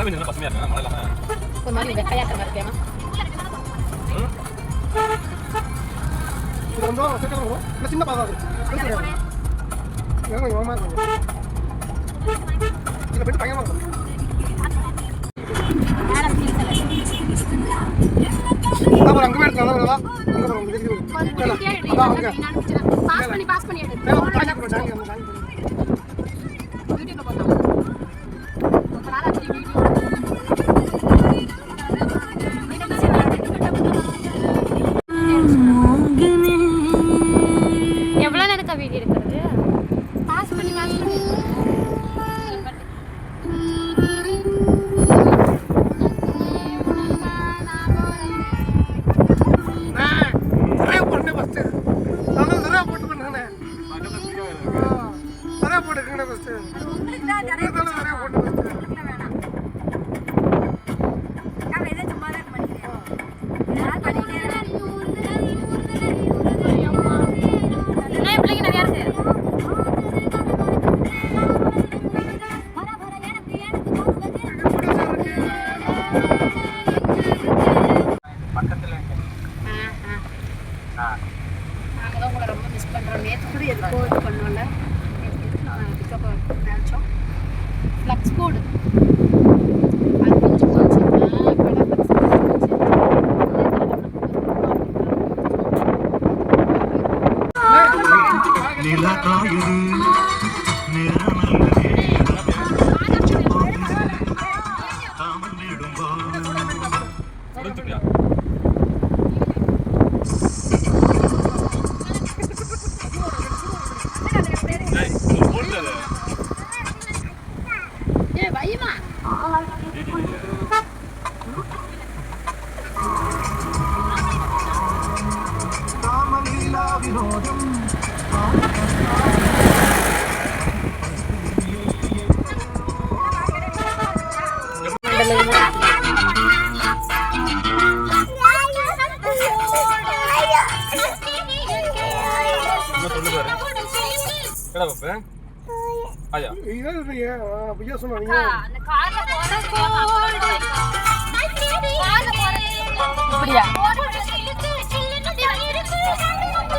மழை பெஞ்சா பசுமையா இருக்கு மழை இல்லாம ஒரு மாதிரி மாதிரி இருக்கேமா சீக்கிரம் வரும் இல்லை சின்ன பாதம் அது கொஞ்சம் யோகமாக இருக்கும் இதில் போயிட்டு பயங்கரமாக இருக்கும் அப்புறம் அங்கே போய் எடுத்துக்கலாம் அங்கே அங்கே பாஸ் பண்ணி பாஸ் பண்ணி எடு That's good.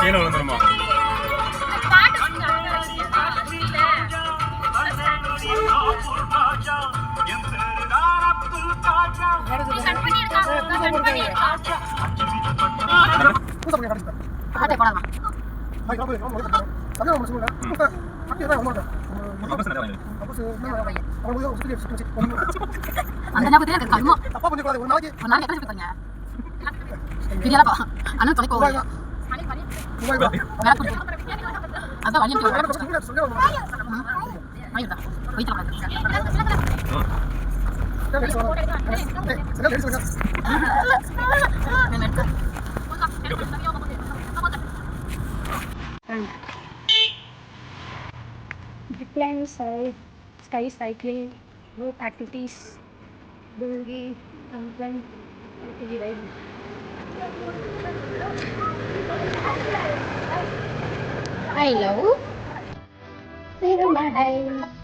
கீழே விழுந்துருமா அந்த ஞாபகத்துல எனக்கு கல்மோ தப்பா பண்ணி கூடாது ஒரு நாளைக்கு ஒரு நாளைக்கு எத்தனை சொல்லிருக்காங்க பிரியாதப்பா அண்ணன் தொலைக்கோ ரூபாய் தான் ரூபாய் தான் வேற கொடுத்து அதான் வழி போயிட்டு zipline sky cycling group activities डूँगी I love. Say my name.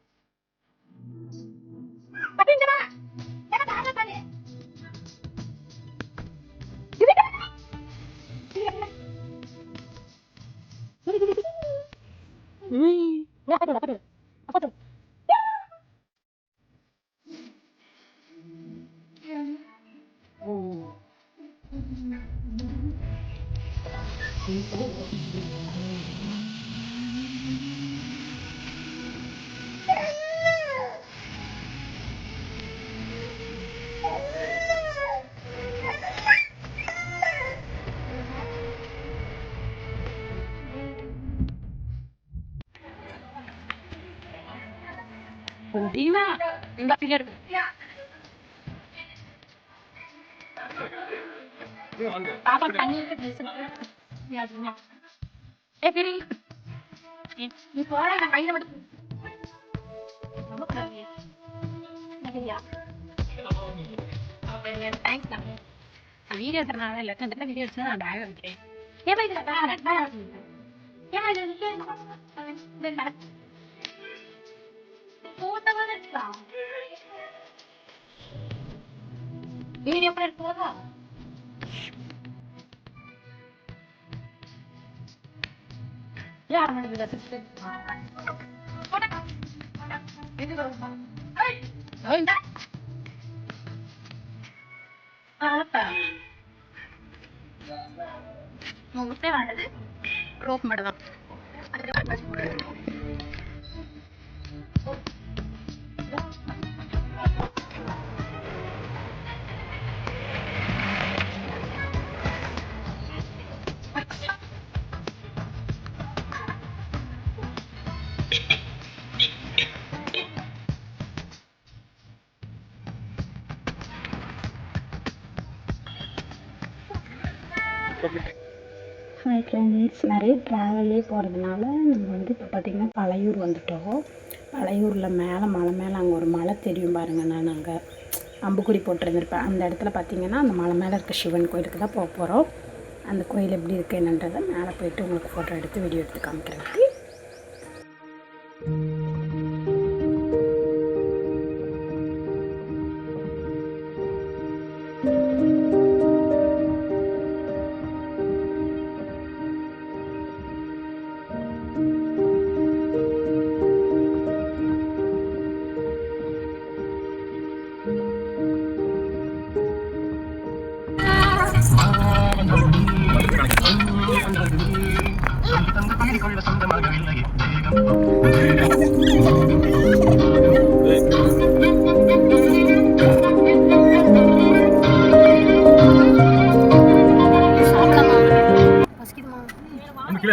Hindi na. Hindi na. Video எடுத்தனால இல்லை வீடியோ எடுத்து நான் பேக் எடுக்கிறேன் ஏமா வீடியோ பண்ண போதா எடுக்கலாம் வீடியோ கூட எடுக்கிறதா யார் மனதில் முட்டை வேண்டது ரோப் மட்டும் தான் ஹாய் ஃப்ரெண்ட்ஸ் நிறைய ட்ராவல்லே போகிறதுனால நம்ம வந்து இப்போ பார்த்திங்கன்னா பழையூர் வந்துட்டோம். பழையூரில் மேலே மலை மேலே அங்கே ஒரு மலை தெரியும் பாருங்கள் நான் அங்கே. அம்புக்குடி போட்டிருந்துருப்பேன். அந்த இடத்துல பார்த்திங்கன்னா அந்த மலை மேலே இருக்க சிவன் கோயிலுக்கு தான் போக போகிறோம் அந்த கோயில் எப்படி இருக்குது என்னன்றதை மேலே போயிட்டு உங்களுக்கு ஃபோட்டோ எடுத்து வீடியோ எடுத்து காமிக்கிறதுக்கு.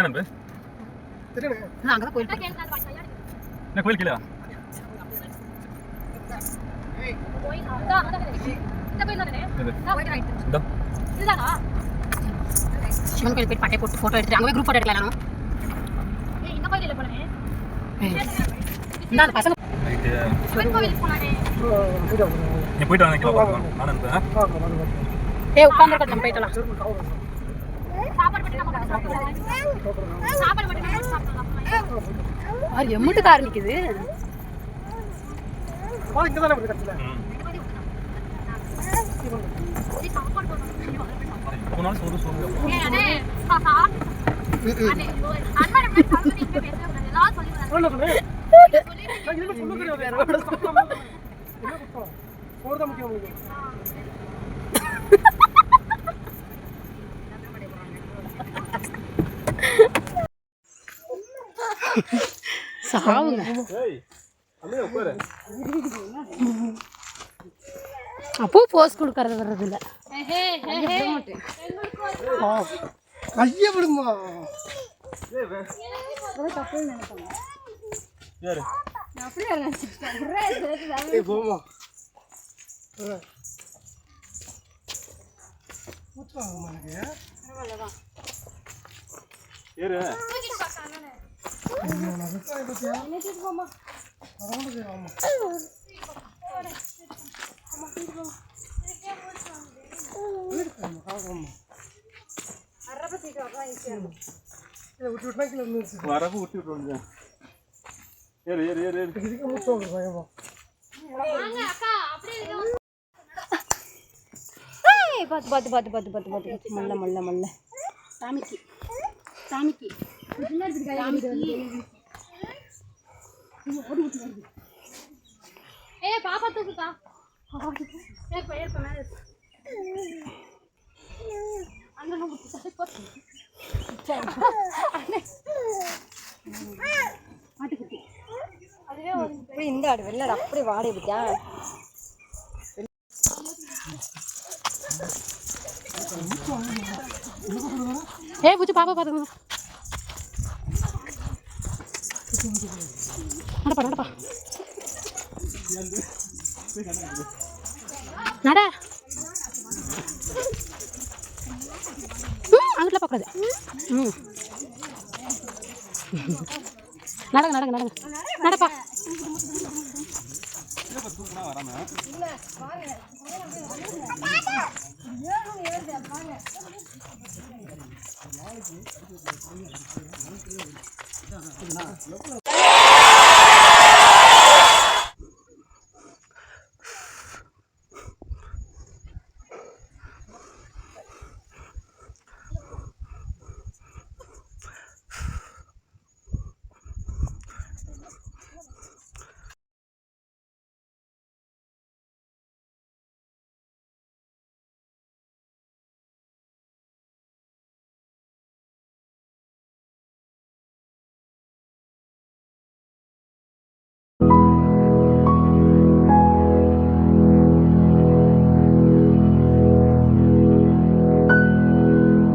போகிறேன் என்ன கோயில் கீழே. சிவன் கோயில் போய் பட்டை போட்டு ஃபோட்டோ எடுத்துட்டு அங்கே போய் குரூப் ஃபோட்டோ எடுக்கலாம் நானும் இந்த அந்த பசங்க. ரைட்டு. வீடியோ நீ போயிட்டு வாங்க பார்க்கலாம். ஏ போயிட்டலாம் அது எம்முட்டு கார் நிக்குது. வா இங்கே தானே இருக்குது கட்சியில் ம். போனாலும் சோறு சோறு என்ன சொன்னேன் நான் இனிமேல் சொல்ல தெரியாது என்ன குத்தம் சோறு தான் முக்கியம் உங்களுக்கு சாவுங்க. அப்போ போஸ் கொடுக்கறது வர்றது இல்ல ஐயா விடுமா. யாரு? ஏய் போமா ஏறு. வரப்பு விட்டு விட்டு ஏறு ஏறு ஏறு ஏறு இதுக்கு மூச்சு வாங்க பயமா பார்த்து பார்த்து பார்த்து பார்த்து பார்த்து பார்த்து மல்ல மல்ல மல்ல சாமிக்கு சாமிக்கு ஏய் பாப்பா தூக்குதா ஏற்ப ஏற்ப மேலே அண்ணன் அப்படி இந்த ஆடு வெள்ளை அப்படி வாடி பத்தியா ஏ பூச்சி பாப்பா பாத்துக்கோங்க. நடப்பா நடப்பா நட. ம் அங்கிட்ட பார்க்கக்கூடாது ம். நடங்க நடங்க நடங்க. நடப்பா. வராம